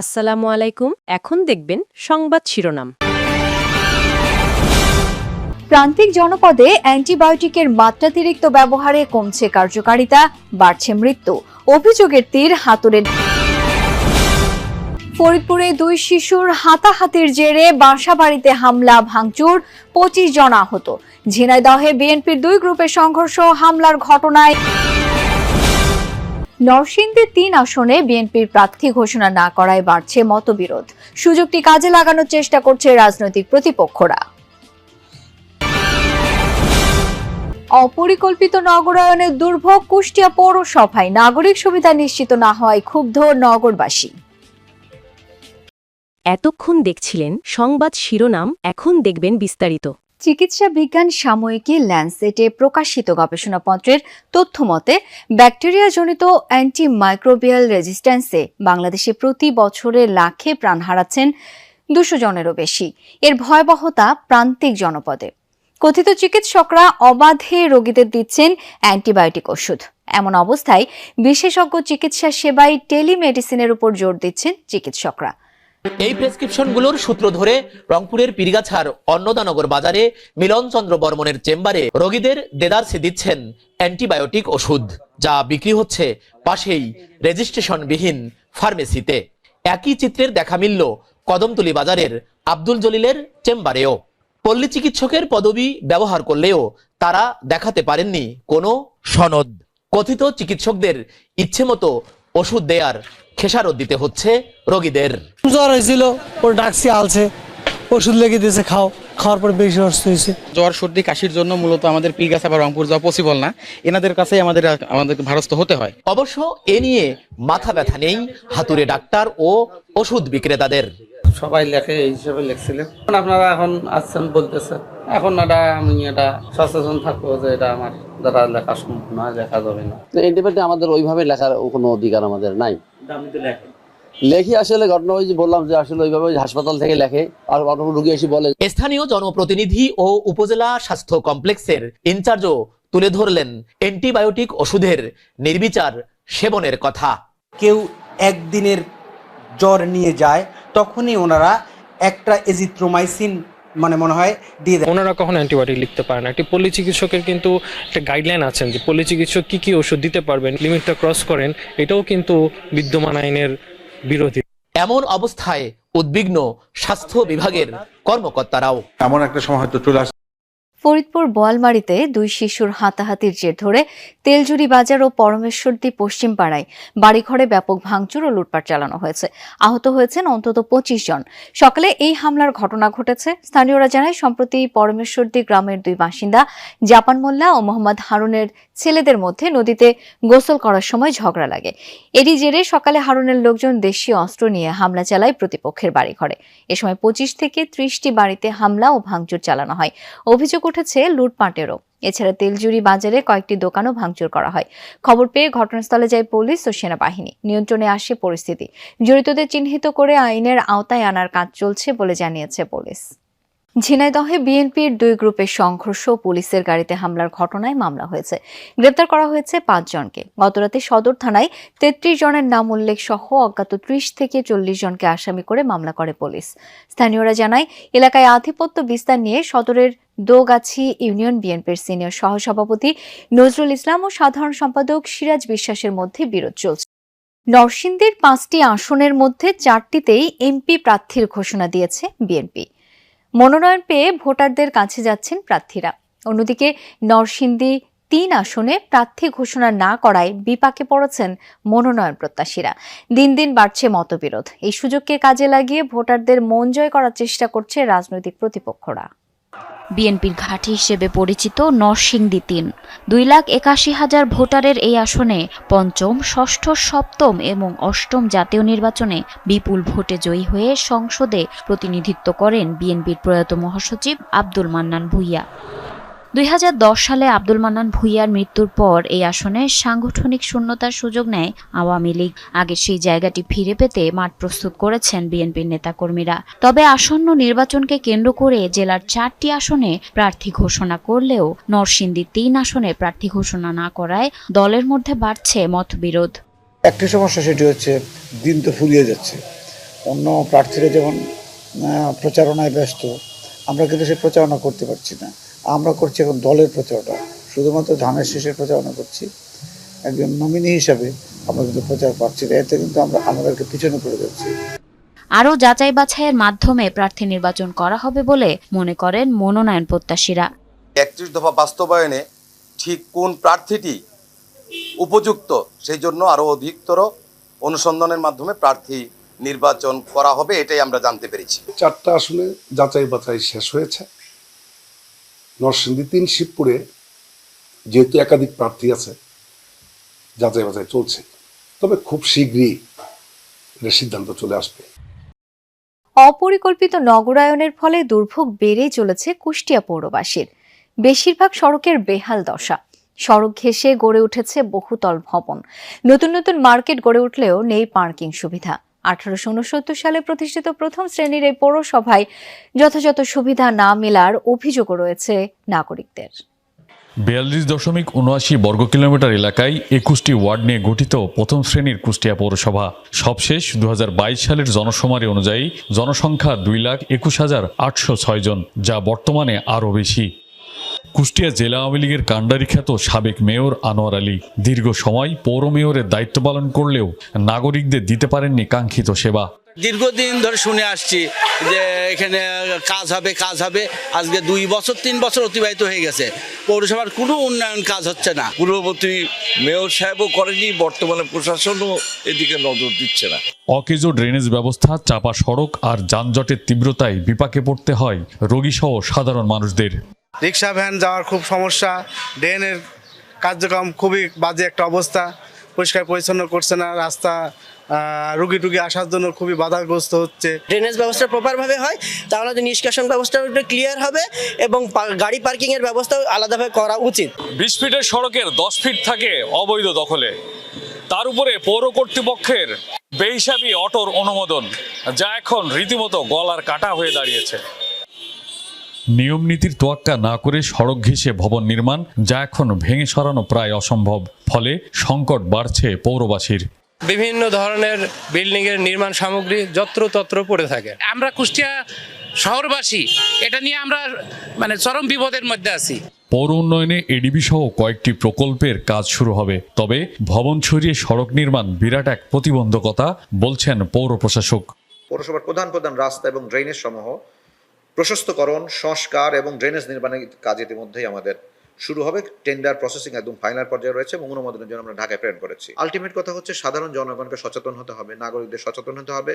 আসসালামু আলাইকুম। এখন দেখবেন সংবাদ শিরোনাম। প্রান্তিক জনপদে অ্যান্টিবায়োটিকের মাত্রাতিরিক্ত ব্যবহারে কমছে কার্যকারিতা, বাড়ছে মৃত্যু। অভিযোগের তীর হাতুড়ে। ফরিদপুরে দুই শিশুর হাতাহাতির জেরে বাসাবাড়িতে হামলা, ভাঙচুর, পঁচিশ জন আহত। ঝিনাইদহে বিএনপির দুই গ্রুপের সংঘর্ষ, হামলার ঘটনায় নরসিংদীর তিন আসনে বিএনপির প্রার্থী ঘোষণা না করায় বাড়ছে মতবিরোধ। সুযোগটি কাজে লাগানোর চেষ্টা করছে রাজনৈতিক প্রতিপক্ষরা। অপরিকল্পিত নগরায়নের দুর্ভোগ কুষ্টিয়া পৌরসভায় নাগরিক সুবিধা নিশ্চিত না হওয়ায় ক্ষুব্ধ নগরবাসী। এতক্ষণ দেখছিলেন সংবাদ শিরোনাম, এখন দেখবেন বিস্তারিত। চিকিৎসা বিজ্ঞান সাময়িকী ল্যান্সেটে প্রকাশিত গবেষণাপত্রের তথ্য মতে ব্যাকটেরিয়াজনিত অ্যান্টিমাইক্রোবিয়াল রেজিস্ট্যান্সে বাংলাদেশে প্রতি বছরে লাখে প্রাণ হারাচ্ছেন দুশো জনেরও বেশি। এর ভয়াবহতা প্রান্তিক জনপদে। কথিত চিকিৎসকরা অবাধে রোগীদের দিচ্ছেন অ্যান্টিবায়োটিক ওষুধ। এমন অবস্থায় বিশেষজ্ঞ চিকিৎসা সেবায় টেলিমেডিসিনের উপর জোর দিচ্ছেন চিকিৎসকরা। এই প্রেসক্রিপশনগুলোর সূত্র ধরে রংপুরের পীরগাছার অন্নদানগর বাজারে মিলন চন্দ্র বর্মনের চেম্বারে রোগীদের দেদারসে দিচ্ছেন অ্যান্টিবায়োটিক ওষুধ, যা বিক্রি হচ্ছে পাশেই রেজিস্ট্রেশনবিহীন ফার্মেসিতে। একই চিত্রের দেখা মিলল কদমতলি বাজারের আব্দুল জলিলের চেম্বারেও। পল্লী চিকিৎসকের পদবি ব্যবহার করলেও তারা দেখাতে পারেননি কোনো সনদ। কথিত চিকিৎসকদের ইচ্ছে মতো ওষুধ দেয়ার খেসারত দিতে হচ্ছে রোগীদের। জ্বর হয়েছিল ওর ডাকসি আলছে। ওষুধ লেগে দিয়েছে খাও। খাওয়ার পর বেশি অসুস্থ হয়েছে। জ্বর সর্দি কাশির জন্য মূলত আমাদের পিলগাছা বা রংপুর যাওয়া পসিবল না। এনাদের কাছে আমাদের আমাদের ভারস্থ হতে হয়। অবশ্য এ নিয়ে মাথা ব্যথা নেই হাতুড়ে ডাক্তার ও ওষুধ বিক্রেতাদের। সবাই লেখে এই হিসেবে লিখছিল এখন আপনারা এখন আসছেন বলতেছে এখন এটা আমি এটা সচেতন থাকব যে এটা আমার দ্বারা লেখা সম্ভব নয় লেখা যাবে না। ইন্ডিপেন্ডেন্ট আমাদের ওইভাবে লেখার কোনো অধিকার আমাদের নাই। লেখি। আসলে ঘটনা ওই যে বললাম যে আসলে ওইভাবে ওই হাসপাতাল থেকে লেখে আর অন্য রুগী এসে বলে। স্থানীয় জনপ্রতিনিধি ও উপজেলা স্বাস্থ্য কমপ্লেক্সের ইনচার্জও তুলে ধরলেন অ্যান্টিবায়োটিক ওষুধের নির্বিচার সেবনের কথা। কেউ একদিনের জ্বর নিয়ে যায় তখনই ওনারা একটা এজিথ্রোমাইসিন মানে মনে হয় দিয়ে দেয়। ওনারা কখনো অ্যান্টিবায়োটিক লিখতে পারে না। একটি পল্লী চিকিৎসকের কিন্তু একটা গাইডলাইন আছেন যে পল্লী চিকিৎসক কী কী ওষুধ দিতে পারবেন লিমিটটা ক্রস করেন এটাও কিন্তু বিদ্যমান আইনের বিরোধী। এমন অবস্থায় উদ্বিগ্ন স্বাস্থ্য বিভাগের কর্মকর্তারাও। এমন একটা সময় হয়তো চলে আসে ফরিদপুর বোয়ালমারিতে দুই শিশুর হাতাহাতির জের ধরে তেলজুরি বাজার ও পরমেশ্বরদী পশ্চিম পাড়ায় বাড়িঘরে ব্যাপক ভাঙচুর ও লুটপাট চালানো হয়েছে। আহত হয়েছেন অন্তত পঁচিশ জন। সকালে এই হামলার ঘটনা ঘটেছে। স্থানীয়রা জানায়, সম্প্রতি পরমেশ্বরদী গ্রামের দুই বাসিন্দা জাপান মোল্লা ও মোহাম্মদ হারুনের ছেলেদের মধ্যে নদীতে গোসল করার সময় ঝগড়া লাগে। এরই জেরে সকালে হারুনের লোকজন দেশীয় অস্ত্র নিয়ে হামলা চালায় প্রতিপক্ষের বাড়িঘরে। এ সময় পঁচিশ থেকে ত্রিশটি বাড়িতে হামলা ও ভাঙচুর চালানো হয়। অভিযোগ উঠেছে লুটপাটেরও। এছাড়া তেলজুরি বাজারে কয়েকটি দোকানও ভাঙচুর করা হয়। খবর পেয়ে ঘটনাস্থলে যায় পুলিশ ও সেনাবাহিনী। নিয়ন্ত্রণে আসে পরিস্থিতি। জড়িতদের চিহ্নিত করে আইনের আওতায় আনার কাজ চলছে বলে জানিয়েছে পুলিশ। ঝিনাইদহে বিএনপির দুই গ্রুপের সংঘর্ষ, পুলিশের গাড়িতে হামলার ঘটনায় মামলা হয়েছে। গ্রেপ্তার করা হয়েছে পাঁচজনকে গতরাতে সদর থানায় তেত্রিশ জনের নাম উল্লেখ সহ অজ্ঞাত ত্রিশ থেকে চল্লিশ জনকে আসামি করে মামলা করে পুলিশ। স্থানীয়রা জানায়, এলাকায় আধিপত্য বিস্তার নিয়ে সদরের দোগাছি ইউনিয়ন বিএনপির সিনিয়র সহসভাপতি নজরুল ইসলাম ও সাধারণ সম্পাদক সিরাজ বিশ্বাসের মধ্যে বিরোধ চলছে। নরসিংদীর পাঁচটি আসনের মধ্যে চারটিতেই এমপি প্রার্থীর ঘোষণা দিয়েছে বিএনপি। মনোনয়ন পেয়ে ভোটারদের কাছে যাচ্ছেন প্রার্থীরা। অন্যদিকে নরসিংদী তিন আসনে প্রার্থী ঘোষণা না করায় বিপাকে পড়েছেন মনোনয়ন প্রত্যাশীরা। দিন দিন বাড়ছে মতবিরোধ। এই সুযোগকে কাজে লাগিয়ে ভোটারদের মন জয় করার চেষ্টা করছে রাজনৈতিক প্রতিপক্ষরা। বিএনপির ঘাঁটি হিসেবে পরিচিত নরসিংদী তিন। দুই লাখ একাশি হাজার ভোটারের এই আসনে পঞ্চম, ষষ্ঠ, সপ্তম এবং অষ্টম জাতীয় নির্বাচনে বিপুল ভোটে জয়ী হয়ে সংসদে প্রতিনিধিত্ব করেন বিএনপির প্রয়াত মহাসচিব আব্দুল মান্নান ভুইয়া। দুই হাজার দশ সালে আব্দুল মান্নান ভুইয়ার মৃত্যুর পর এই আসনে সাংগঠনিক শূন্যতার সুযোগ নেয় আওয়ামী লীগ। আগে সেই জায়গাটি ফিরে পেতে মাঠ প্রস্তুত করেছেন বিএনপির নেতাকর্মীরা। তবে আসন্ন নির্বাচনকে কেন্দ্র করে জেলার চারটি আসনে প্রার্থী ঘোষণা করলেও নরসিংদী তিন আসনে প্রার্থী ঘোষণা না করায় দলের মধ্যে বাড়ছে মতবিরোধ। একটি সমস্যা সেটি হচ্ছে, দিন তো ফুরিয়ে যাচ্ছে। অন্য প্রার্থীরা যেমন প্রচারণায় ব্যস্ত, আমরা কিন্তু সেই প্রচারণা করতে পারছি না। আমরা করছি এখন দলের প্রচারণা শুধুমাত্র ধানের শেষের প্রচারণা করছি। একজন নমিনি হিসাবে আমরা কিন্তু প্রচার পাচ্ছি না। এতে কিন্তু আমরা আমাদেরকে পিছনে পড়ে যাচ্ছি। আরও যাচাই বাছাইয়ের মাধ্যমে প্রার্থী নির্বাচন করা হবে বলে মনে করেন মনোনয়ন প্রত্যাশীরা। একত্রিশ দফা বাস্তবায়নে ঠিক কোন প্রার্থীটি উপযুক্ত সেই জন্য আরও অধিকতর অনুসন্ধানের মাধ্যমে প্রার্থী নির্বাচন করা হবে এটাই আমরা জানতে পেরেছি। চারটা আসলে যাচাই বাছাই শেষ হয়েছে। নরসিংদী তিন শিবপুরে যেহেতু একাধিক প্রার্থী আছে, যাচাই বাছাই চলছে, তবে খুব শীঘ্রই এর সিদ্ধান্ত চলে আসবে। অপরিকল্পিত নগরায়নের ফলে দুর্ভোগ বেড়েই চলেছে কুষ্টিয়া পৌরবাসীর। বেশিরভাগ সড়কের বেহাল দশা। সড়ক ঘেঁষে গড়ে উঠেছে বহুতল ভবন। নতুন নতুন মার্কেট গড়ে উঠলেও নেই পার্কিং সুবিধা। আঠারোশো উনসত্তর সালে প্রতিষ্ঠিত প্রথম শ্রেণির এই পৌরসভায় যথাযথ সুবিধা না মেলার অভিযোগও রয়েছে নাগরিকদের। বিয়াল্লিশ দশমিক উনআশি বর্গ কিলোমিটার এলাকায় একুশটি ওয়ার্ড নিয়ে গঠিত প্রথম শ্রেণির কুষ্টিয়া পৌরসভা। সবশেষ দু হাজার বাইশ সালের জনসমারি অনুযায়ী জনসংখ্যা দুই লাখ একুশ হাজার আটশো ছয় জন, যা বর্তমানে আরও বেশি। কুষ্টিয়া জেলা আওয়ামী লীগের কাণ্ডারি খ্যাত সাবেক মেয়র আনোয়ার আলী দীর্ঘ সময় পৌর মেয়রের দায়িত্ব পালন করলেও নাগরিকদের দিতে পারেননি কাঙ্ক্ষিত সেবা। দীর্ঘদিন ধরে শুনে আসছি যে এখানে কাজ হবে কাজ হবে। আজকে দুই বছর তিন বছর অতিবাহিত হয়ে গেছে। পৌরসভার কোনো উন্নয়ন কাজ হচ্ছে না। পূর্ববর্তী মেয়র সাহেবও করেনি বর্তমানে প্রশাসনও এদিকে নজর দিচ্ছে না। অকেজো ড্রেনেজ ব্যবস্থা চাপা সড়ক আর যানজটের তীব্রতায় বিপাকে পড়তে হয় রোগীসহ সাধারণ মানুষদের। রিক্সা ভ্যান যাওয়ার খুব সমস্যা ড্রেনের কার্যক্রম খুবই বাজে একটা অবস্থা পরিষ্কার পরিচ্ছন্ন করছে না রাস্তা রুগী টুগী আসার জন্য খুবই বাধাগ্রস্ত হচ্ছে। ড্রেনেজ ব্যবস্থা প্রপারভাবে হয় তাহলে তো নিষ্কাশন ব্যবস্থা ক্লিয়ার হবে এবং গাড়ি পার্কিংয়ের ব্যবস্থাও আলাদাভাবে করা উচিত। বিশ ফিটের সড়কের দশ ফিট থাকে অবৈধ দখলে। তার উপরে পৌর কর্তৃপক্ষের বেহিসাবি অটোর অনুমোদন যা এখন রীতিমতো গলার কাটা হয়ে দাঁড়িয়েছে। নিয়ম নীতির তোয়াক্কা না করে সড়ক ঘেঁষে ভবন নির্মাণ যা এখন ভেঙে সরানো প্রায় অসম্ভব ফলে সংকট বাড়ছে পৌরবাসীর। বিভিন্ন ধরনের বিল্ডিং এর নির্মাণ সামগ্রী যত্রতত্র পড়ে থাকে। আমরা কুষ্টিয়া শহরবাসী এটা নিয়ে আমরা মানে চরম বিপদের মধ্যে আছি। পৌর উন্নয়নে এডিবি সহ কয়েকটি প্রকল্পের কাজ শুরু হবে। তবে ভবন ছড়িয়ে সড়ক নির্মাণ বিরাট এক প্রতিবন্ধকতা বলছেন পৌর প্রশাসক। পৌরসভার প্রধান প্রধান রাস্তা এবং ড্রেনেজ সমূহ প্রশস্তকরণ, সংস্কার এবং ড্রেনেজ নির্মাণের কাজ ইতিমধ্যেই আমাদের শুরু হবে। টেন্ডার প্রসেসিং একদম ফাইনাল পর্যায়ে রয়েছে এবং অনুমোদনের জন্য আমরা ঢাকায় প্রেরণ করেছি। আলটিমেট কথা হচ্ছে সাধারণ জনগণকে সচেতন হতে হবে, নাগরিকদের সচেতন হতে হবে।